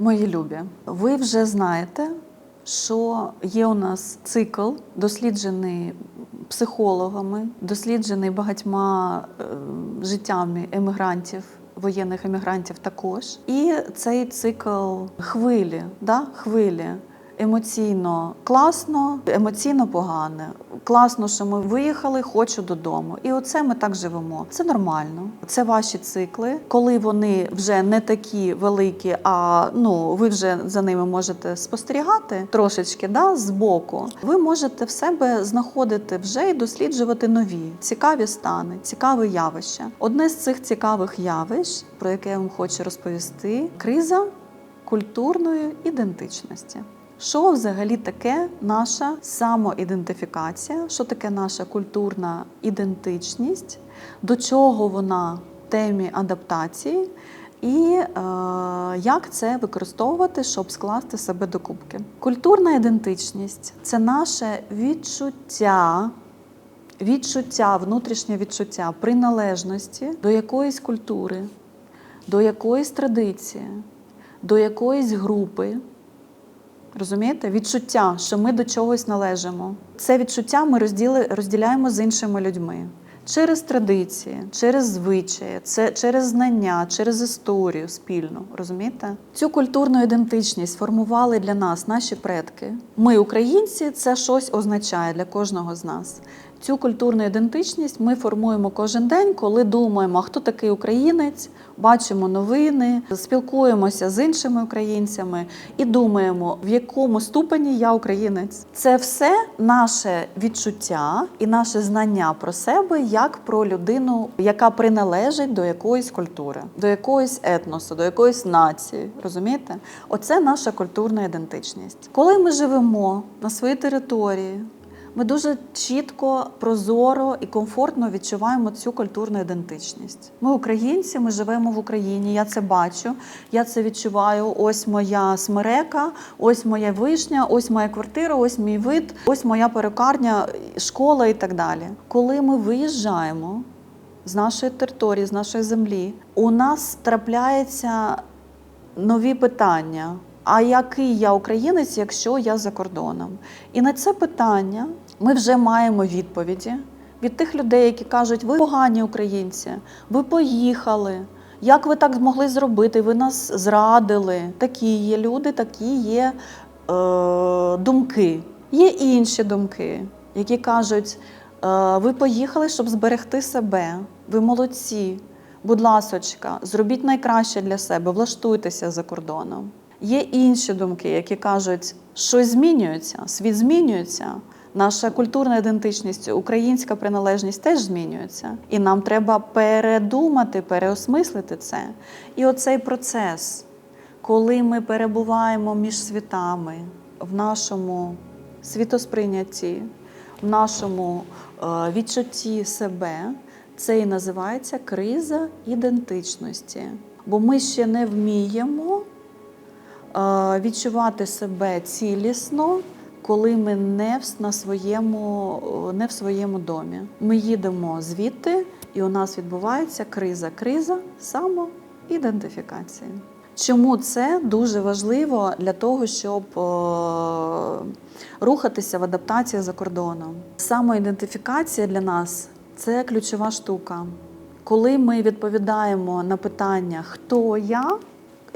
Мої любі, ви вже знаєте, що є у нас цикл, досліджений психологами, досліджений багатьма е, життями емігрантів. Воєнних емігрантів також. І цей цикл хвилі, да? хвилі. Емоційно класно, емоційно погане. Класно, що ми виїхали, хочу додому. І оце ми так живемо. Це нормально. Це ваші цикли. Коли вони вже не такі великі, а ну ви вже за ними можете спостерігати трошечки, да, збоку. Ви можете в себе знаходити вже і досліджувати нові цікаві стани, цікаві явища. Одне з цих цікавих явищ, про яке я вам хочу розповісти, криза культурної ідентичності. Що взагалі таке наша самоідентифікація? Що таке наша культурна ідентичність? До чого вона в темі адаптації? І е, як це використовувати, щоб скласти себе до кубки? Культурна ідентичність це наше відчуття, відчуття, внутрішнє відчуття приналежності до якоїсь культури, до якоїсь традиції, до якоїсь групи. Розумієте? Відчуття, що ми до чогось належимо. Це відчуття ми розділи, розділяємо з іншими людьми через традиції, через звичаї, це через знання, через історію спільну. Розумієте? Цю культурну ідентичність формували для нас наші предки. Ми, українці, це щось означає для кожного з нас. Цю культурну ідентичність ми формуємо кожен день, коли думаємо, хто такий українець, бачимо новини, спілкуємося з іншими українцями і думаємо, в якому ступені я українець. Це все наше відчуття і наше знання про себе як про людину, яка приналежить до якоїсь культури, до якоїсь етносу, до якоїсь нації. Розумієте? Оце наша культурна ідентичність. Коли ми живемо на своїй території. Ми дуже чітко, прозоро і комфортно відчуваємо цю культурну ідентичність. Ми українці, ми живемо в Україні. Я це бачу, я це відчуваю. Ось моя смерека, ось моя вишня, ось моя квартира, ось мій вид, ось моя перукарня, школа і так далі. Коли ми виїжджаємо з нашої території, з нашої землі, у нас трапляються нові питання. А який я українець, якщо я за кордоном? І на це питання ми вже маємо відповіді від тих людей, які кажуть, ви погані українці, ви поїхали. Як ви так змогли зробити? Ви нас зрадили. Такі є люди, такі є е, думки. Є інші думки, які кажуть, е, ви поїхали, щоб зберегти себе. Ви молодці. Будь ласочка, зробіть найкраще для себе, влаштуйтеся за кордоном. Є інші думки, які кажуть, щось змінюється, світ змінюється. Наша культурна ідентичність, українська приналежність теж змінюється. І нам треба передумати, переосмислити це. І оцей процес, коли ми перебуваємо між світами в нашому світосприйнятті, в нашому е, відчутті себе, це і називається криза ідентичності. Бо ми ще не вміємо відчувати себе цілісно, коли ми не в, на своєму, е, не в своєму домі. Ми їдемо звідти, і у нас відбувається криза. Криза самоідентифікації. Чому це дуже важливо для того, щоб е, рухатися в адаптації за кордоном? Самоідентифікація для нас це ключова штука. Коли ми відповідаємо на питання, хто я,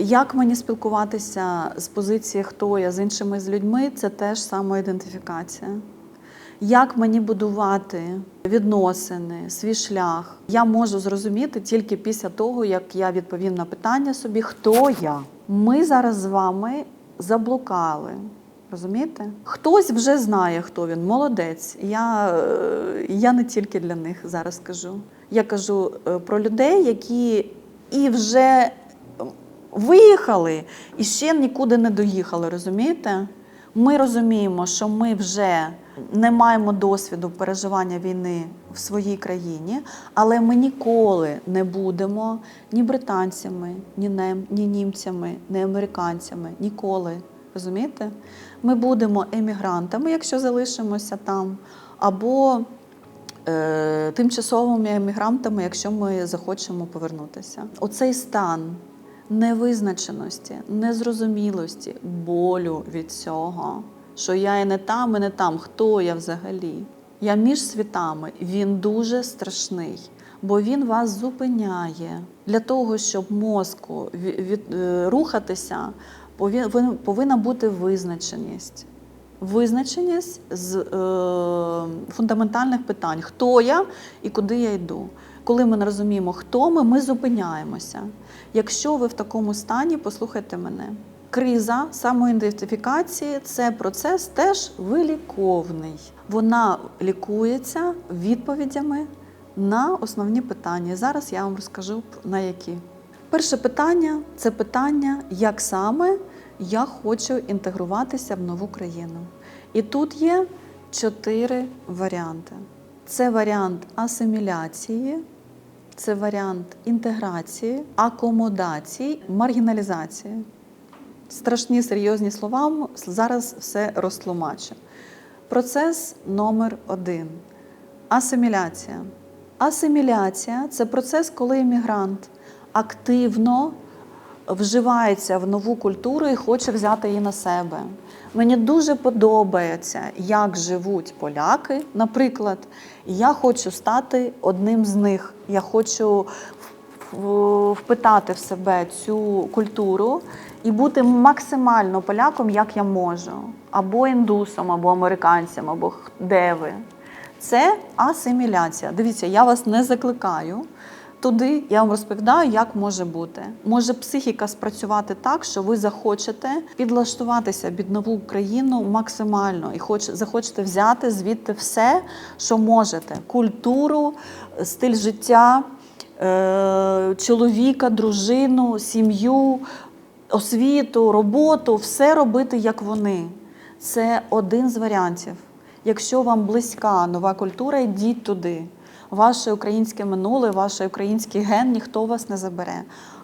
як мені спілкуватися з позиції хто я з іншими з людьми, це теж самоідентифікація. Як мені будувати відносини, свій шлях, я можу зрозуміти тільки після того, як я відповім на питання собі, хто я. Ми зараз з вами заблукали. Розумієте? Хтось вже знає, хто він, молодець. Я, е, я не тільки для них зараз кажу. Я кажу е, про людей, які і вже виїхали, і ще нікуди не доїхали. Розумієте? Ми розуміємо, що ми вже не маємо досвіду переживання війни в своїй країні, але ми ніколи не будемо ні британцями, ні, нем, ні німцями, ні американцями. Ніколи. Розумієте? Ми будемо емігрантами, якщо залишимося там, або е, тимчасовими емігрантами, якщо ми захочемо повернутися. Оцей стан невизначеності, незрозумілості, болю від цього, що я і не там, і не там, хто я взагалі. Я між світами, він дуже страшний, бо він вас зупиняє для того, щоб мозку ві- від, е, рухатися, повинна бути визначеність. Визначеність з е, фундаментальних питань: хто я і куди я йду. Коли ми не розуміємо, хто ми, ми зупиняємося. Якщо ви в такому стані, послухайте мене. Криза самоідентифікації це процес теж виліковний. Вона лікується відповідями на основні питання. Зараз я вам розкажу на які. Перше питання це питання, як саме я хочу інтегруватися в нову країну. І тут є чотири варіанти: це варіант асиміляції, це варіант інтеграції, акомодації, маргіналізації. Страшні серйозні слова, зараз все розтлумачу. Процес номер один асиміляція. Асиміляція це процес, коли іммігрант активно вживається в нову культуру і хоче взяти її на себе. Мені дуже подобається, як живуть поляки, наприклад. Я хочу стати одним з них. Я хочу впитати в себе цю культуру і бути максимально поляком, як я можу, або індусом, або американцем, або де ви. Це асиміляція. Дивіться, я вас не закликаю. Туди я вам розповідаю, як може бути. Може психіка спрацювати так, що ви захочете підлаштуватися під нову країну максимально і хоч, захочете взяти звідти все, що можете: культуру, стиль життя, е- чоловіка, дружину, сім'ю, освіту, роботу, все робити як вони. Це один з варіантів. Якщо вам близька нова культура, йдіть туди. Ваше українське минуле, ваш український ген ніхто вас не забере.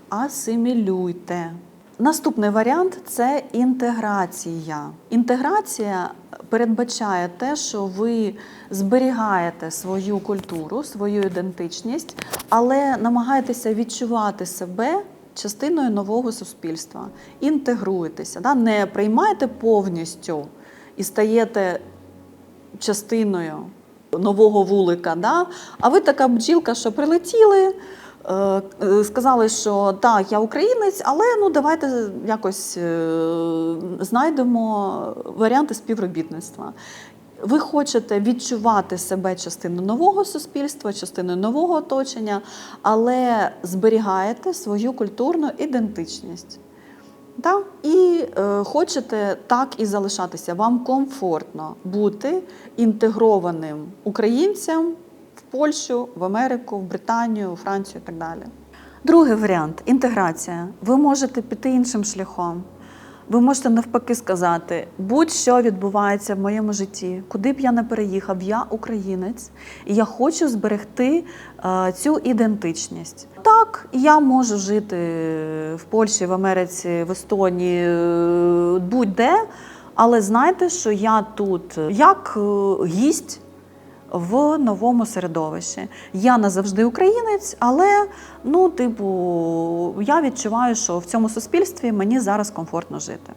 Асимілюйте. Наступний варіант це інтеграція. Інтеграція передбачає те, що ви зберігаєте свою культуру, свою ідентичність, але намагаєтеся відчувати себе частиною нового суспільства. Інтегруєтеся, да? не приймаєте повністю і стаєте частиною нового вулика. Да? А ви така бджілка, що прилетіли, е, е, сказали, що так, я українець, але ну давайте якось е, знайдемо варіанти співробітництва. Ви хочете відчувати себе частиною нового суспільства, частиною нового оточення, але зберігаєте свою культурну ідентичність. Да? І е, хочете так і залишатися. Вам комфортно бути інтегрованим українцем в Польщу, в Америку, в Британію, у Францію і так далі. Другий варіант інтеграція. Ви можете піти іншим шляхом. Ви можете навпаки сказати, будь-що відбувається в моєму житті, куди б я не переїхав, я українець, і я хочу зберегти е, цю ідентичність. Так, я можу жити в Польщі, в Америці, в Естонії, е, будь-де, але знайте, що я тут як е, гість в новому середовищі. Я не завжди українець, але ну, типу, я відчуваю, що в цьому суспільстві мені зараз комфортно жити.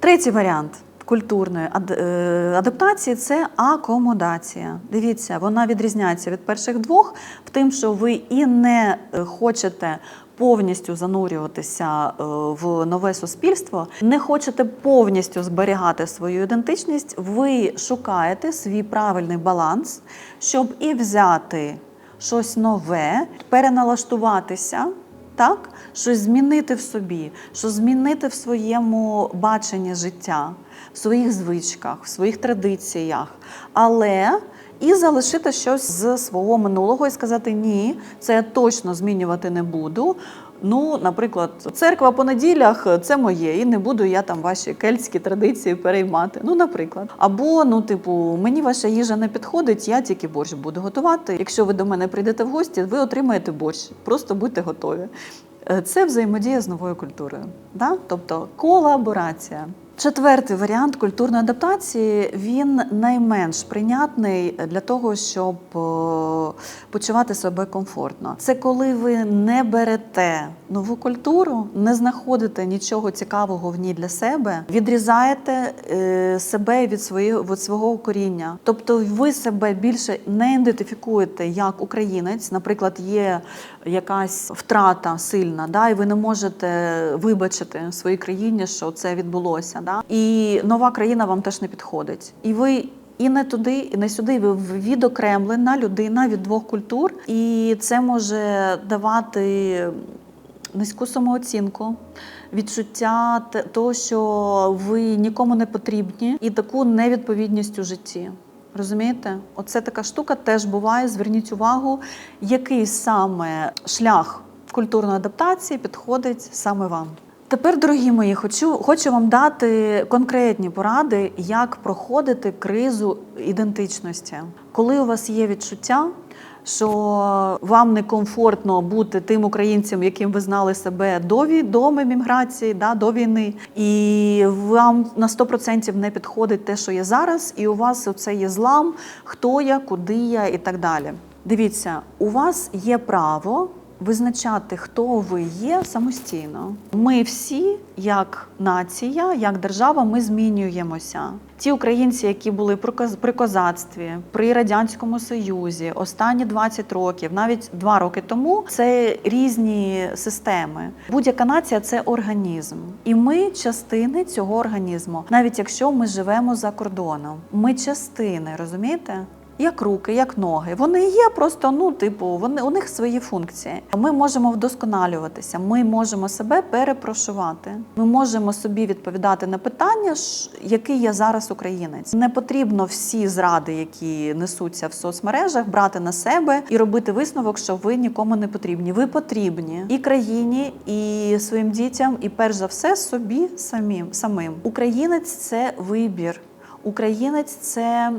Третій варіант культурної е, адаптації це акомодація. Дивіться, вона відрізняється від перших двох в тим, що ви і не е, хочете повністю занурюватися е, в нове суспільство, не хочете повністю зберігати свою ідентичність, ви шукаєте свій правильний баланс, щоб і взяти щось нове, переналаштуватися. Так, щось змінити в собі, що змінити в своєму баченні життя, в своїх звичках, в своїх традиціях, але і залишити щось з свого минулого і сказати ні, це я точно змінювати не буду. Ну, наприклад, церква по неділях це моє, і не буду я там ваші кельтські традиції переймати. Ну, наприклад, або ну, типу, мені ваша їжа не підходить, я тільки борщ буду готувати. Якщо ви до мене прийдете в гості, ви отримаєте борщ. Просто будьте готові. Е, Це взаємодія з новою культурою, да? тобто колаборація. Четвертий варіант культурної адаптації він найменш прийнятний для того, щоб е, почувати себе комфортно. Це коли ви не берете нову культуру, не знаходите нічого цікавого в ній для себе, відрізаєте е, себе від своєї від свого коріння. Тобто, ви себе більше не ідентифікуєте як українець. Наприклад, є якась втрата сильна, да, і ви не можете вибачити своїй країні, що це відбулося. Да? І нова країна вам теж не підходить. І ви і не туди, і не сюди. Ви відокремлена людина від двох культур, і це може давати низьку самооцінку, відчуття того, що ви нікому не потрібні, і таку невідповідність у житті. Розумієте? Оце така штука теж буває. Зверніть увагу, який саме шлях культурної адаптації підходить саме вам. Тепер, дорогі мої, хочу, хочу вам дати конкретні поради, як проходити кризу ідентичності. Коли у вас є відчуття, що вам некомфортно бути тим українцем, яким ви знали себе до, до міграції, да, до війни, і вам на 100% не підходить те, що є зараз, і у вас це є злам, хто я, куди я і так далі. Дивіться, у вас є право визначати, хто ви є самостійно. Ми всі, як нація, як держава, ми змінюємося. Ті українці, які були при козацтві, при радянському союзі, останні 20 років, навіть два роки тому, це різні системи. Будь-яка нація це організм, і ми частини цього організму, навіть якщо ми живемо за кордоном. Ми частини, розумієте? Як руки, як ноги. Вони є просто, ну, типу, вони у них свої функції. Ми можемо вдосконалюватися, ми можемо себе перепрошувати. Ми можемо собі відповідати на питання, який я зараз українець. Не потрібно всі зради, які несуться в соцмережах, брати на себе і робити висновок, що ви нікому не потрібні. Ви потрібні і країні, і своїм дітям, і перш за все собі самим самим. Українець це вибір. Українець це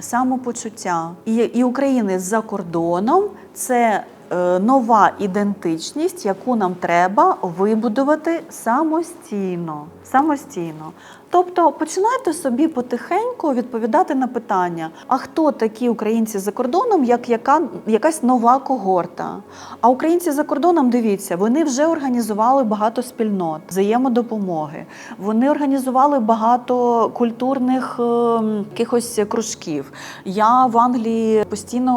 самопочуття. І, і українець за кордоном це е, нова ідентичність, яку нам треба вибудувати самостійно. Самостійно. Тобто починайте собі потихеньку відповідати на питання: а хто такі українці за кордоном, як яка, якась нова когорта? А українці за кордоном, дивіться, вони вже організували багато спільнот, взаємодопомоги. Вони організували багато культурних е, якихось кружків. Я в Англії постійно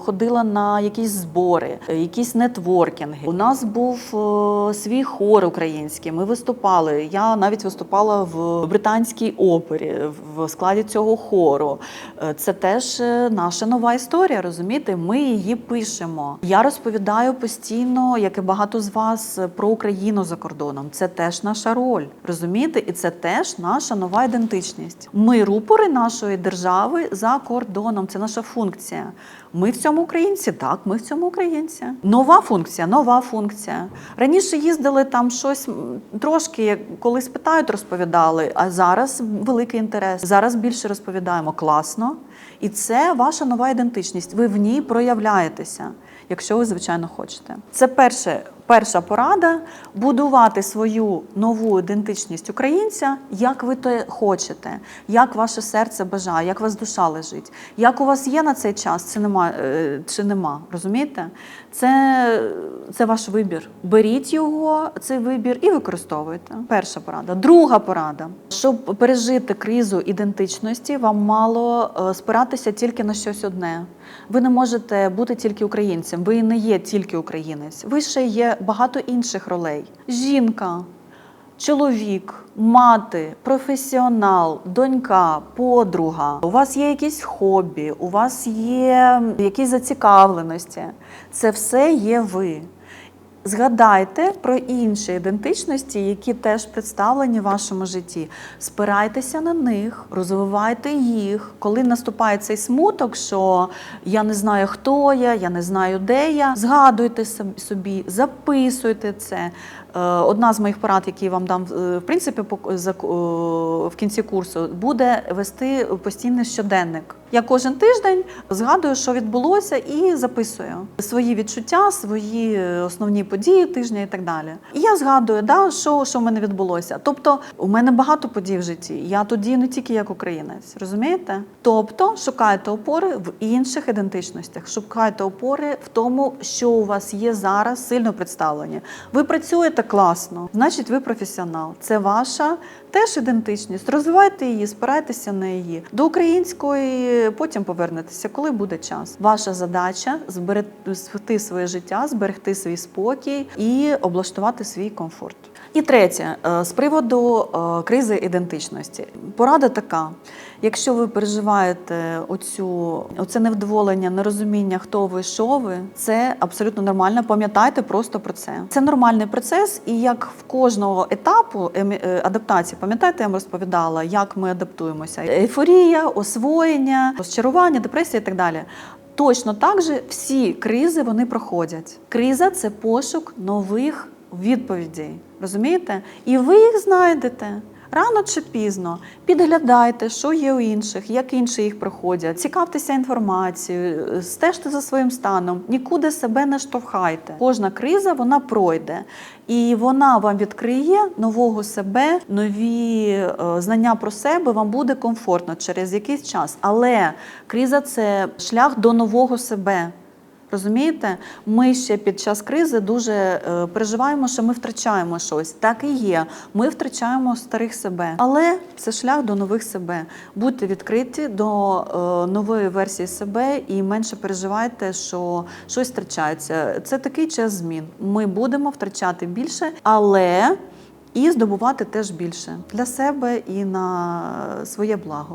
е, ходила на якісь збори, якісь нетворкінги. У нас був е, свій хор український. Ми виступали. Я навіть виступала в британській опері в складі цього хору. Е, Це теж е, наша нова історія. Розумієте? Ми її пишемо. Я розповідаю постійно, як і багато з вас, про Україну за кордоном. Це теж наша роль. Розумієте? І це теж наша нова ідентичність. Ми рупори нашої держави за кордоном. Це наша функція. Ми в цьому українці, так, ми в цьому українці. Нова функція, нова функція. Раніше їздили там щось трошки, як колись питають, розповідали. А зараз великий інтерес. Зараз більше розповідаємо класно. І це ваша нова ідентичність. Ви в ній проявляєтеся, якщо ви, звичайно, хочете. Це перше. Перша порада будувати свою нову ідентичність українця, як ви то хочете, як ваше серце бажає, як вас душа лежить, як у вас є на цей час, чи нема, е, чи нема. Розумієте? Це, це ваш вибір. Беріть його, цей вибір, і використовуйте. Перша порада. Друга порада. Щоб пережити кризу ідентичності, вам мало е, спиратися тільки на щось одне. Ви не можете бути тільки українцем, ви не є тільки українець. Ви ще є багато інших ролей: жінка, чоловік, мати, професіонал, донька, подруга. У вас є якісь хобі, у вас є якісь зацікавленості. Це все є ви. Згадайте про інші ідентичності, які теж представлені в вашому житті. Спирайтеся на них, розвивайте їх. Коли наступає цей смуток, що я не знаю, хто я, я не знаю, де я. Згадуйте соб- собі, записуйте це, Одна з моїх порад, які вам дам е, в принципі о, в кінці курсу, буде вести постійний щоденник. Я кожен тиждень згадую, що відбулося, і записую свої відчуття, свої е, основні події тижня і так далі. І я згадую, да, що, що в мене відбулося. Тобто, у мене багато подій в житті. Я тоді не тільки як українець, розумієте? Тобто, шукайте опори в інших ідентичностях, шукайте опори в тому, що у вас є зараз сильно представлені. Ви працюєте класно, значить, ви професіонал. Це ваша теж ідентичність. Розвивайте її, спирайтеся на її. До української потім повернетеся, коли буде час. Ваша задача зберегти своє життя, зберегти свій спокій і облаштувати свій комфорт. І третє, е, з приводу е, кризи ідентичності. Порада така: якщо ви переживаєте оцю, оце невдоволення, нерозуміння, хто ви, що ви, це абсолютно нормально. Пам'ятайте просто про це. Це нормальний процес, і як в кожного етапу е, адаптації, пам'ятаєте, я вам розповідала, як ми адаптуємося: ейфорія, освоєння, розчарування, депресія і так далі. Точно так же всі кризи вони проходять. Криза це пошук нових відповідей. Розумієте? І ви їх знайдете. Рано чи пізно підглядайте, що є у інших, як інші їх проходять, цікавтеся інформацією, стежте за своїм станом, нікуди себе не штовхайте. Кожна криза вона пройде, і вона вам відкриє нового себе, нові е, знання про себе. Вам буде комфортно через якийсь час. Але криза це шлях до нового себе. Розумієте, ми ще під час кризи дуже е, переживаємо, що ми втрачаємо щось. Так і є. Ми втрачаємо старих себе, але це шлях до нових себе. Будьте відкриті до е, нової версії себе і менше переживайте, що щось втрачається. Це такий час змін. Ми будемо втрачати більше, але і здобувати теж більше для себе і на своє благо.